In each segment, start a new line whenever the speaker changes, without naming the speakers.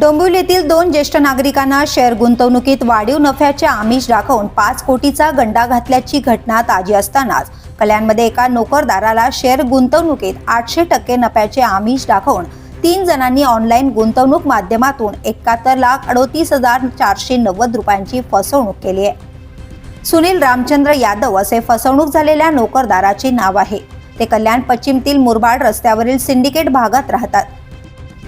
डोंबिवलीतील दोन ज्येष्ठ नागरिकांना शेअर गुंतवणुकीत वाढीव नफ्याचे आमिष दाखवून पाच कोटीचा गंडा घातल्याची घटना ताजी असतानाच कल्याणमध्ये एका नोकरदाराला शेअर गुंतवणुकीत आठशे टक्के नफ्याचे आमिष दाखवून तीन जणांनी ऑनलाईन गुंतवणूक माध्यमातून एकाहत्तर लाख अडोतीस हजार चारशे नव्वद रुपयांची फसवणूक केली आहे. सुनील रामचंद्र यादव असे फसवणूक झालेल्या नोकरदाराचे नाव आहे. ते कल्याण पश्चिमतील मुरबाड रस्त्यावरील सिंडिकेट भागात राहतात.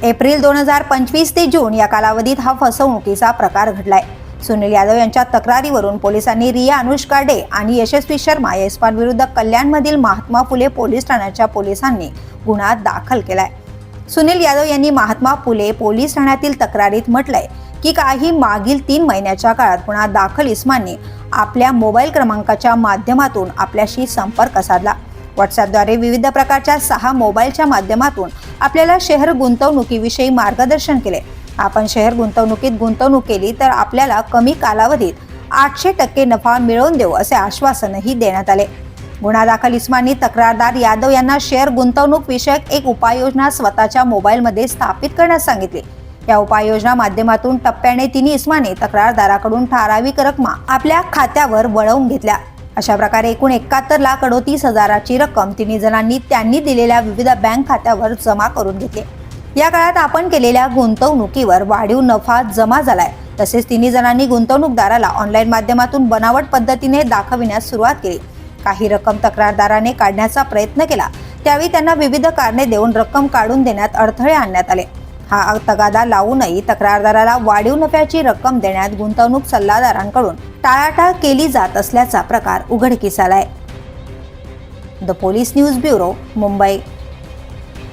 एप्रिल दोन हजार पंचवीस ते जून या कालावधीत हा फसवणुकीचा प्रकार घडलाय. सुनील यादव यांच्या तक्रारीवरून पोलिसांनी रिया अनुष्का डे आणि यशस्वी शर्मा या विरुद्ध कल्याणमधील महात्मा फुले पोलीस ठाण्याच्या पोलिसांनी गुन्हा दाखल केलाय. सुनील यादव यांनी महात्मा फुले पोलीस ठाण्यातील तक्रारीत म्हटलंय की काही मागील तीन महिन्याच्या काळात गुन्हा दाखल इस्मांनी आपल्या मोबाईल क्रमांकाच्या माध्यमातून आपल्याशी संपर्क साधला. व्हॉट्सअपद्वारे विविध प्रकारच्या सहा मोबाईलच्या माध्यमातून आपल्याला शहर गुंतवणुकीविषयी मार्गदर्शन केले. आपण शहर गुंतवणुकीत गुंतवणूक केली तर आपल्याला कमी कालावधीत आठशे टक्के नफा मिळवून देऊ असे आश्वासनही देण्यात आले. गुन्हा दाखल इस्मानी तक्रारदार यादव यांना शेअर गुंतवणूक विषयक एक उपाययोजना स्वतःच्या मोबाईलमध्ये स्थापित करण्यास सांगितली. या उपाययोजना माध्यमातून टप्प्याने तिन्ही इस्माने तक्रारदाराकडून ठराविक रकमा आपल्या खात्यावर वळवून घेतल्या. अशा प्रकारे एकूण एकाहत्तर लाख अडोतीस हजाराची रक्कम तिन्ही जणांनी त्यांनी दिलेल्या विविध बँक खात्यावर जमा करून घेतली. या काळात आपण केलेल्या गुंतवणुकीवर वाढीव नफा जमा झालाय. तसेच तिन्ही जणांनी गुंतवणूकदाराला ऑनलाईन माध्यमातून बनावट पद्धतीने दाखविण्यास सुरुवात केली. काही रक्कम तक्रारदाराने काढण्याचा प्रयत्न केला. त्यावेळी त्यांना विविध कारणे देऊन रक्कम काढून देण्यात अडथळे आणण्यात आले. हा तगादा लावूनही तक्रारदाराला वाढीव नफ्याची रक्कम देण्यात गुंतवणूक सल्लागारांकडून टाळाटाळ केली जात असल्याचा प्रकार उघडकीस आलाय. The police news bureau Mumbai.